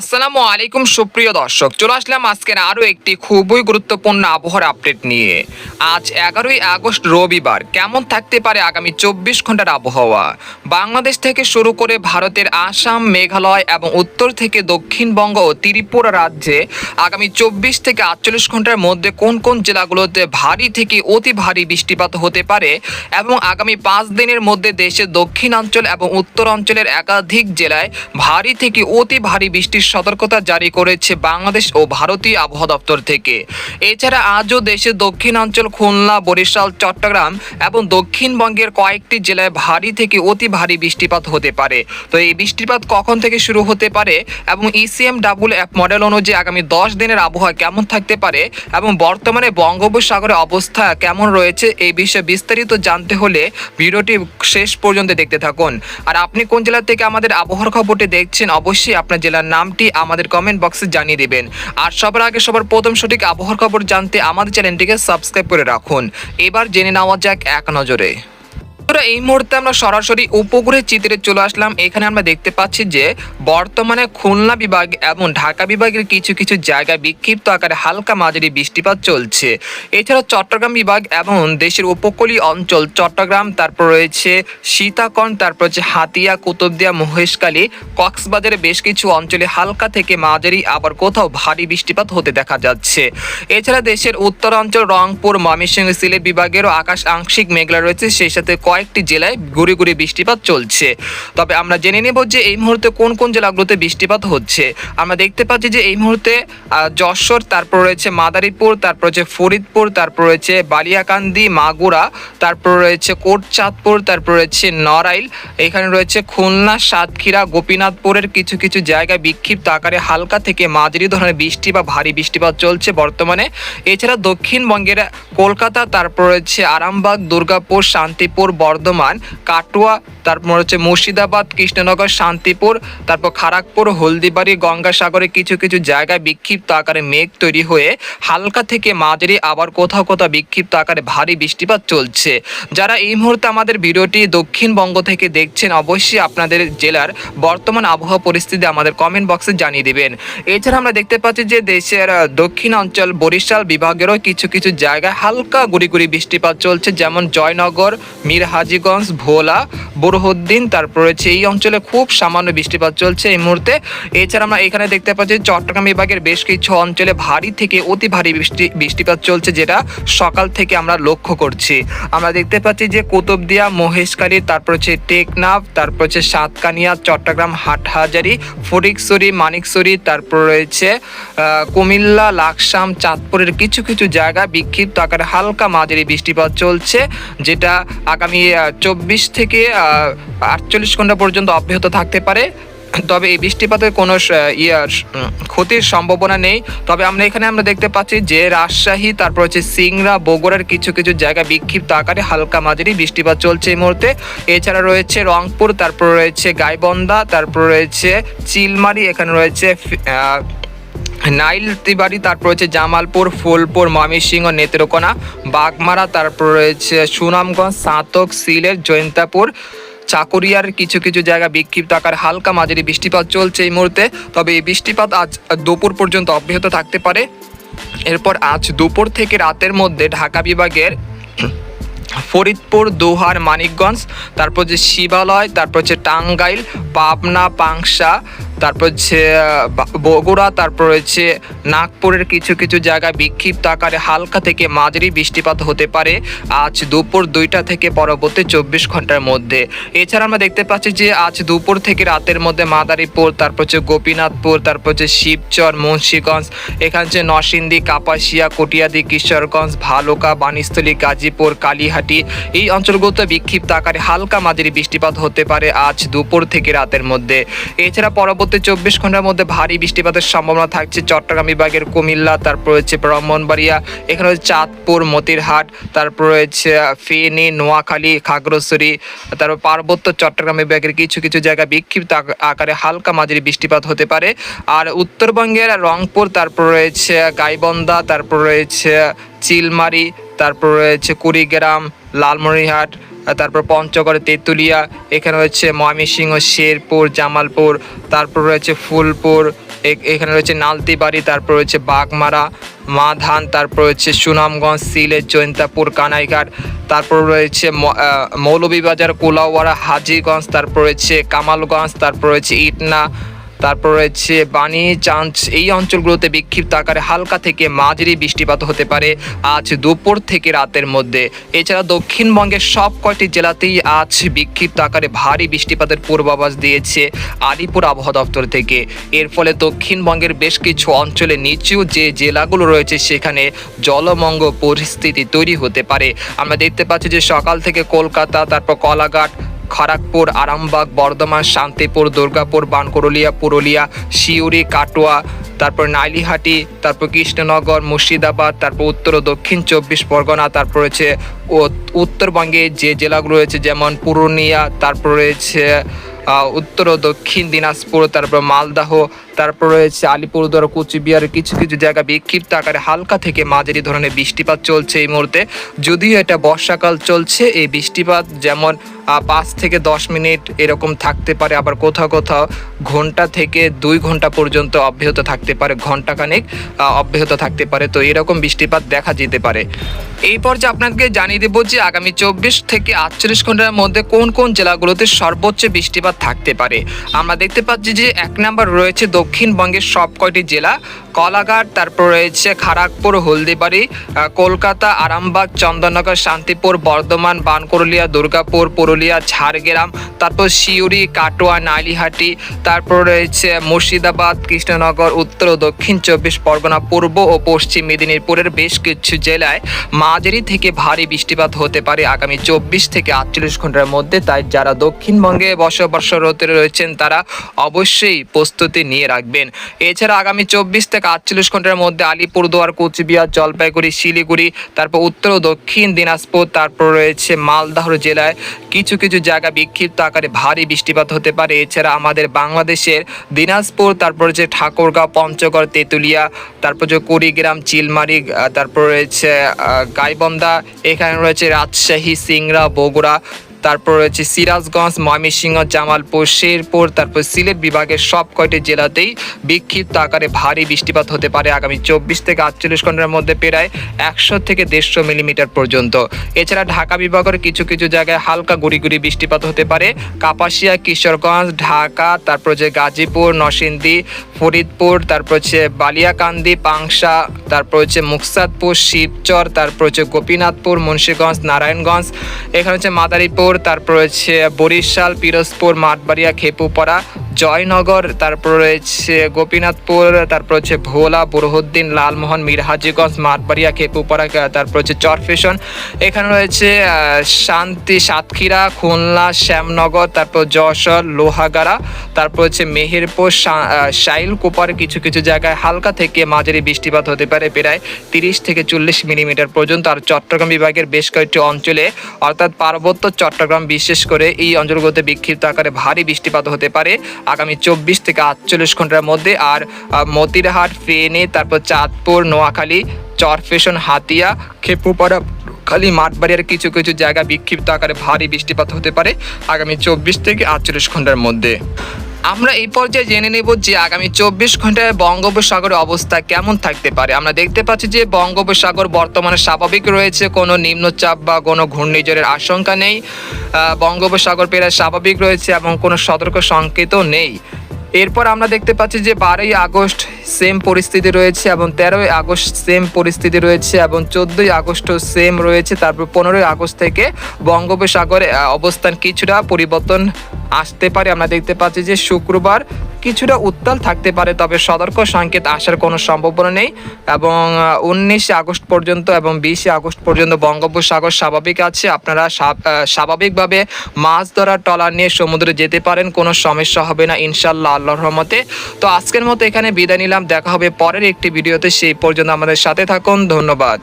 আসসালামু আলাইকুম, সুপ্রিয় দর্শক। চলে আসলাম আজকের আরও একটি খুবই গুরুত্বপূর্ণ আবহাওয়ার আপডেট নিয়ে। আজ এগারোই আগস্ট রবিবার, কেমন থাকতে পারে আগামী চব্বিশ ঘণ্টার আবহাওয়া? বাংলাদেশ থেকে শুরু করে ভারতের আসাম, মেঘালয় এবং উত্তর থেকে দক্ষিণবঙ্গ ও ত্রিপুরা রাজ্যে আগামী চব্বিশ থেকে আটচল্লিশ ঘণ্টার মধ্যে কোন কোন জেলাগুলোতে ভারী থেকে অতি ভারী বৃষ্টিপাত হতে পারে এবং আগামী পাঁচ দিনের মধ্যে দেশের দক্ষিণাঞ্চল এবং উত্তরাঞ্চলের একাধিক জেলায় ভারী থেকে অতি ভারী বৃষ্টির সতর্কতা জারি করেছে বাংলাদেশ ও ভারতীয় আবহাওয়া দপ্তর থেকে। এছাড়া আজও দেশের দক্ষিণাঞ্চল, খুলনা, বরিশাল, চট্টগ্রাম এবং দক্ষিণবঙ্গের কয়েকটি জেলায় ভারী থেকে অতি ভারী বৃষ্টিপাত হতে পারে। তো এই বৃষ্টিপাত কখন থেকে শুরু হতে পারে এবং ইসিএম ডাবল অ্যাপ মডেল অনুযায়ী আগামী দশ দিনের আবহাওয়া কেমন থাকতে পারে এবং বর্তমানে বঙ্গোপসাগরের অবস্থা কেমন রয়েছে এই বিষয়ে বিস্তারিত জানতে হলে ভিডিওটি শেষ পর্যন্ত দেখতে থাকুন। আর আপনি কোন জেলা থেকে আমাদের আবহাওয়ার খবরটি দেখছেন, অবশ্যই আপনার জেলার নামটি আমাদের কমেন্ট বক্সে জানিয়ে দেবেন। আর সবার আগে সবার প্রথম সঠিক আবহাওয়ার খবর জানতে আমাদের চ্যানেলটিকে সাবস্ক্রাইব করে রাখুন। এবার জেনে নেওয়া যাক এক নজরে। বন্ধুরা, এই মুহূর্তে আমরা সরাসরি উপগ্রহের চিত্রে চলে আসলাম। এখানে আমরা দেখতে পাচ্ছি যে বর্তমানে খুলনা বিভাগ এবং ঢাকা বিভাগের কিছু কিছু জায়গায় বিক্ষিপ্ত আকারে হালকা মাঝারি বৃষ্টিপাত চলছে। এছাড়া চট্টগ্রাম বিভাগ এবং দেশের উপকূলীয় অঞ্চল চট্টগ্রাম তারপর রয়েছে সীতাকণ তারপর হচ্ছে হাতিয়া কুতুবদিয়া মহেশকালী কক্সবাজারের বেশ কিছু অঞ্চলে হালকা থেকে মাঝারি আবার কোথাও ভারী বৃষ্টিপাত হতে দেখা যাচ্ছে। এছাড়া দেশের উত্তরাঞ্চল রংপুর ময়মনসিংহ সিলেট বিভাগেরও আকাশ আংশিক মেঘলা রয়েছে সেই সাথে কয়েকটি জেলায় ঘুরে ঘুরে বৃষ্টিপাত চলছে। তবে আমরা জেনে নেব যে এই মুহূর্তে কোন কোন জেলাগুলোতে বৃষ্টিপাত হচ্ছে। আমরা দেখতে পাচ্ছি যে এই মুহূর্তে যশোর, তারপর রয়েছে মাদারীপুর, তারপর রয়েছে ফরিদপুর, তারপর রয়েছে বালিয়াকান্দি, মাগুরা, তারপর রয়েছে কোটচাঁদপুর, তারপর রয়েছে নড়াইল, এখানে রয়েছে খুলনা, সাতক্ষীরা, গোপীনাথপুরের কিছু কিছু জায়গায় বিক্ষিপ্ত আকারে হালকা থেকে মাঝারি ধরনের বৃষ্টি বা ভারী বৃষ্টিপাত চলছে বর্তমানে। এছাড়া দক্ষিণবঙ্গের কলকাতা, তারপর রয়েছে আরামবাগ, দুর্গাপুর, শান্তিপুর বর্ধমান, কাটোয়া, তারপর হচ্ছে মুর্শিদাবাদ, কৃষ্ণনগর, শান্তিপুর, তারপর খড়গপুর হলদিবাড়ি, গঙ্গাসাগরে কিছু কিছু জায়গায় বিক্ষিপ্ত আকারে মেঘ তৈরি হয়ে হালকা থেকে মাঝারি আবার কোথাও কোথাও বিক্ষিপ্ত আকারে ভারী বৃষ্টিপাত চলছে। যারা এই মুহূর্তে আমাদের ভিডিওটি দক্ষিণবঙ্গ থেকে দেখছেন, অবশ্যই আপনাদের জেলার বর্তমান আবহাওয়া পরিস্থিতি আমাদের কমেন্ট বক্সে জানিয়ে দেবেন। এছাড়া আমরা দেখতে পাচ্ছি যে দেশের দক্ষিণ অঞ্চল বরিশাল বিভাগেরও কিছু কিছু জায়গায় হালকা গুড়ি গুড়ি বৃষ্টিপাত চলছে, যেমন জয়নগর মীর হাজিগঞ্জ, ভোলা, বুরহুদ্দিন, তারপর রয়েছে এই অঞ্চলে খুব সামান্য বৃষ্টিপাত চলছে এই মুহূর্তে। এছাড়া আমরা এখানে দেখতে পাচ্ছি চট্টগ্রাম বিভাগের বেশ কিছু অঞ্চলে ভারী থেকে অতি ভারী বৃষ্টি, বৃষ্টিপাত চলছে যেটা সকাল থেকে আমরা লক্ষ্য করছি। আমরা দেখতে পাচ্ছি যে কুতুবদিয়া মহেশখালী তারপর হচ্ছে টেকনাফ, তারপর হচ্ছে সাতকানিয়া, চট্টগ্রাম, হাটহাজারি ফটিকছড়ি মানিকছড়ি তারপর রয়েছে কুমিল্লা, লাকসাম, চাঁদপুরের কিছু কিছু জায়গা বিক্ষিপ্ত আকারে হালকা মাঝারি বৃষ্টিপাত চলছে, যেটা আগামী চব্বিশ থেকে আটচল্লিশ ঘণ্টা পর্যন্ত অব্যাহত থাকতে পারে। তবে এই বৃষ্টিপাতের কোনো ইয়ার ক্ষতির সম্ভাবনা নেই। তবে আমরা এখানে আমরা দেখতে পাচ্ছি যে রাজশাহী, তারপর হচ্ছে সিংড়া, বগুড়ার কিছু কিছু জায়গা বিক্ষিপ্ত আকারে হালকা মাঝারি বৃষ্টিপাত চলছে এই মুহূর্তে। এছাড়া রয়েছে রংপুর, তারপর রয়েছে গাইবন্ধা, তারপর রয়েছে চিলমারি, এখানে রয়েছে নাইল তিবাড়ি তারপর রয়েছে জামালপুর, ফুলপুর, ময়মনসিংহ, নেত্রকোনা, বাগমারা, তারপর রয়েছে সুনামগঞ্জ, সাঁতক, সিলেট, জয়ন্তাপুর, চাকুরিয়ার কিছু কিছু জায়গা বিক্ষিপ্ত আকার হালকা মাঝারি বৃষ্টিপাত চলছে এই মুহূর্তে। তবে এই বৃষ্টিপাত আজ দুপুর পর্যন্ত অব্যাহত থাকতে পারে। এরপর আজ দুপুর থেকে রাতের মধ্যে ঢাকা বিভাগের ফরিদপুর, দোহার, মানিকগঞ্জ, তারপর যে শিবালয়, তারপর হচ্ছে টাঙ্গাইল, পাবনা, পাংশা তারপর হচ্ছে বগুড়া, তারপর হচ্ছে নাগপুরের কিছু কিছু জায়গায় বিক্ষিপ্ত আকারে হালকা থেকে মাঝারি বৃষ্টিপাত হতে পারে আজ দুপুর দুইটা থেকে পরবর্তী চব্বিশ ঘণ্টার মধ্যে। এছাড়া আমরা দেখতে পাচ্ছি যে আজ দুপুর থেকে রাতের মধ্যে মাদারীপুর, তারপর হচ্ছে গোপীনাথপুর, তারপর হচ্ছে শিবচর, মুন্সীগঞ্জ, এখানে হচ্ছে নরসিংদী, কাপাসিয়া, কটিয়াদি, কিশোরগঞ্জ, ভালুকা বানিস্থলী গাজীপুর, কালীহাটি এই অঞ্চলগুলোতে বিক্ষিপ্ত আকারে হালকা মাঝারি বৃষ্টিপাত হতে পারে আজ দুপুর থেকে রাতের মধ্যে। এছাড়া পরবর্তী চব্বিশ ঘণ্টার মধ্যে ভারী বৃষ্টিপাতের সম্ভাবনা থাকছে। চট্টগ্রাম বিভাগের কুমিল্লা, তারপর রয়েছে ব্রাহ্মণবাড়িয়া, এখানে রয়েছে চাঁদপুর, মতিরহাট, তারপর রয়েছে ফেনী, নোয়াখালী, খাগড়াছড়ি, তারপর পার্বত্য চট্টগ্রাম বিভাগের কিছু কিছু জায়গায় বিক্ষিপ্ত আকারে হালকা মাঝারি বৃষ্টিপাত হতে পারে। আর উত্তরবঙ্গের রংপুর, তারপর রয়েছে গাইবন্ধা, তারপর রয়েছে চিলমারি, তারপর রয়েছে কুড়িগ্রাম, লালমনিরহাট তারপর পঞ্চগড় তেঁতুলিয়া, এখানে রয়েছে ময়মনসিংহ, শেরপুর, জামালপুর, তারপর রয়েছে ফুলপুর এখানে রয়েছে নালতিবাড়ি, তারপর রয়েছে বাগমারা, মাধান, তারপর রয়েছে সুনামগঞ্জ, সিলেট, জৈন্তাপুর, কানাইঘাট, তারপর রয়েছে মৌলভীবাজার, কোলাওয়াড়া, হাজিগঞ্জ, তারপর রয়েছে কামালগঞ্জ, তারপর রয়েছে ইটনা তারপর রয়েছে বানি, চাঞ্চ, এই অঞ্চলগুলোতে বিক্ষিপ্ত আকারে হালকা থেকে মাঝারি বৃষ্টিপাত হতে পারে আজ দুপুর থেকে রাতের মধ্যে। এছাড়া দক্ষিণবঙ্গের সব কয়টি জেলাতেই আজ বিক্ষিপ্ত আকারে ভারী বৃষ্টিপাতের পূর্বাভাস দিয়েছে আলিপুর আবহাওয়া দপ্তর থেকে। এর ফলে দক্ষিণবঙ্গের বেশ কিছু অঞ্চলে নিচু যে জেলাগুলো রয়েছে সেখানে জলমঙ্গ পরিস্থিতি তৈরি হতে পারে। আমরা দেখতে পাচ্ছি যে সকাল থেকে কলকাতা, তারপর কলাঘাট খড়গপুর, আরামবাগ, বর্ধমান, শান্তিপুর, দুর্গাপুর বানকরলিয়া পুরুলিয়া শিউরি কাটোয়া, তারপর নাইলিহাটি, তারপর কৃষ্ণনগর, মুর্শিদাবাদ, তারপর উত্তর ও দক্ষিণ চব্বিশ পরগনা, তারপর রয়েছে উত্তরবঙ্গে যে জেলাগুলো রয়েছে, যেমন পুরুলিয়া, তারপর রয়েছে উত্তর ও দক্ষিণ দিনাজপুর, তারপর মালদাহ, তারপর রয়েছে আলিপুরদুয়ার কুচবিহারের কিছু কিছু জায়গা বিক্ষিপ্ত আকারে হালকা থেকে মাঝারি ধরনের বৃষ্টিপাত চলছে এই মুহূর্তে। যদিও এটা বর্ষাকাল চলছে, এই বৃষ্টিপাত যেমন পাঁচ থেকে দশ মিনিট এরকম থাকতে পারে, আবার কোথাও কোথাও ঘণ্টা থেকে দুই ঘণ্টা পর্যন্ত অব্যাহত থাকতে পারে, ঘন্টাখানেক অব্যাহত থাকতে পারে। তো এরকম বৃষ্টিপাত দেখা যেতে পারে। এই পর্যায়ে আপনাকে জানিয়ে দেবো যে আগামী চব্বিশ থেকে আটচল্লিশ ঘণ্টার মধ্যে কোন কোন জেলাগুলোতে সর্বোচ্চ বৃষ্টিপাত থাকতে পারে? আমরা দেখতে পাচ্ছি যে এক নাম্বার রয়েছে দক্ষিণবঙ্গের সব কয়টি জেলা। কলাঘাট, তারপর রয়েছে খড়গপুর হলদিবাড়ি কলকাতা, আরামবাগ, চন্দননগর, শান্তিপুর, বর্ধমান বানকরলিয়া দুর্গাপুর, পুরুলিয়া, ঝাড়গ্রাম, তারপর শিউরি কাটোয়া নাইলিহাটি তারপর রয়েছে মুর্শিদাবাদ, কৃষ্ণনগর, উত্তর ও দক্ষিণ চব্বিশ পরগনা, পূর্ব ও পশ্চিম মেদিনীপুরের বেশ কিছু জেলায় মাঝারি থেকে ভারী বৃষ্টিপাত হতে পারে আগামী চব্বিশ থেকে আটচল্লিশ ঘণ্টার মধ্যে। তাই যারা দক্ষিণবঙ্গে বসবাসরত রয়েছেন তারা অবশ্যই প্রস্তুতি নিয়ে রাখবেন। এছাড়া আগামী চব্বিশ থেকে আটচল্লিশ ঘণ্টার মধ্যে আলিপুরদুয়ার কোচবিহার জলপাইগুড়ি শিলিগুড়ি তারপর উত্তর ও দক্ষিণ দিনাজপুর তারপর রয়েছে মালদহ জেলায় কিছু কিছু জায়গা বিক্ষিপ্ত আকারে ভারী বৃষ্টিপাত হতে পারে। এছাড়া আমাদের বাংলাদেশের দিনাজপুর তারপর যে ঠাকুরগাঁও পঞ্চগড় তেঁতুলিয়া তারপর যে কুড়িগ্রাম চিলমারি তারপর রয়েছে আহ, গাইবন্ধা রয়েছে রাজশাহী সিংড়া বগুড়া তারপর রয়েছে সিরাজগঞ্জ, ময়মনসিংহ, জামালপুর, শেরপুর, তারপর সিলেট বিভাগের সব কয়টি জেলাতেই বিক্ষিপ্ত আকারে ভারী বৃষ্টিপাত হতে পারে আগামী চব্বিশ থেকে আটচল্লিশ ঘণ্টার মধ্যে প্রায় একশো থেকে দেড়শো মিলিমিটার পর্যন্ত। এছাড়া ঢাকা বিভাগের কিছু কিছু জায়গায় হালকা গুড়ি গুড়ি বৃষ্টিপাত হতে পারে। কাপাসিয়া, কিশোরগঞ্জ, ঢাকা, তারপর যে গাজীপুর, নরসিংদী, ফরিদপুর, তারপর হচ্ছে বালিয়াকান্দি, পাংশা, তারপর হচ্ছে মুকসাদপুর, শিবচর, তারপর হচ্ছে গোপীনাথপুর, মুন্সীগঞ্জ, নারায়ণগঞ্জ, এখানে হচ্ছে মাদারীপুর তারপর হচ্ছে বরিশাল পিরোজপুর মাঠবাড়িয়া খেপুপাড়া জয়নগর, তারপর রয়েছে গোপীনাথপুর, তারপর হচ্ছে ভোলা, বুরহুদ্দিন, লালমোহন, মিরহাজিগঞ্জ, মাঠবাড়িয়া খেপুপাড়া তারপর হচ্ছে চরফেশন এখানে রয়েছে শান্তি সাতক্ষীরা, খুলনা, শ্যামনগর, তারপর যশোর, লোহাগাড়া, তারপর হচ্ছে মেহেরপুর শাইল কোপার কিছু কিছু জায়গায় হালকা থেকে মাঝারি বৃষ্টিপাত হতে পারে, প্রায় তিরিশ থেকে চল্লিশ মিলিমিটার পর্যন্ত। আর চট্টগ্রাম বিভাগের বেশ কয়েকটি অঞ্চলে, অর্থাৎ পার্বত্য চট্টগ্রাম, বিশেষ করে এই অঞ্চলগুলোতে বিক্ষিপ্ত আকারে ভারী বৃষ্টিপাত হতে পারে। আগামী চব্বিশ থেকে আটচল্লিশ ঘণ্টার মধ্যে আর মতিরহাট, ফেনে, তারপর চাঁদপুর, নোয়াখালী, চরফেশন, হাতিয়া, খেপুপাড়া, খালি মাঠবাড়িয়ার কিছু কিছু জায়গা বিক্ষিপ্ত আকারে ভারী বৃষ্টিপাত হতে পারে আগামী চব্বিশ থেকে আটচল্লিশ ঘণ্টার মধ্যে। আমরা এই পর্যায়ে জেনে নেব যে আগামী চব্বিশ ঘন্টায় বঙ্গোপসাগরের অবস্থা কেমন থাকতে পারে। আমরা দেখতে পাচ্ছি যে বঙ্গোপসাগর বর্তমানে স্বাভাবিক রয়েছে, কোনো নিম্নচাপ বা কোনো ঘূর্ণিঝড়ের আশঙ্কা নেই। বঙ্গোপসাগর প্রায় স্বাভাবিক রয়েছে এবং কোনো সতর্ক সংকেতও নেই। এরপর আমরা দেখতে পাচ্ছি যে বারোই আগস্ট সেম পরিস্থিতি রয়েছে এবং তেরোই আগস্ট সেম পরিস্থিতি রয়েছে এবং চোদ্দোই আগস্টও সেম রয়েছে। তারপর পনেরোই আগস্ট থেকে বঙ্গোপসাগরে অবস্থান কিছুটা পরিবর্তন আসতে পারে। আমরা দেখতে পাচ্ছি যে শুক্রবার কিছুটা উত্তাল থাকতে পারে, তবে সতর্ক সংকেত আসার কোনো সম্ভাবনা নেই এবং উনিশে আগস্ট পর্যন্ত এবং বিশে আগস্ট পর্যন্ত বঙ্গোপসাগর স্বাভাবিক আছে। আপনারা স্বাভাবিকভাবে মাছ ধরার টলার নিয়ে সমুদ্রে যেতে পারেন, কোনো সমস্যা হবে না ইনশাল্লাহ আল্লাহর রহমতে। তো আজকের মতো এখানে বিদায় নিলাম, দেখা হবে পরের একটি ভিডিওতে, সেই পর্যন্ত আমাদের সাথে থাকুন, ধন্যবাদ।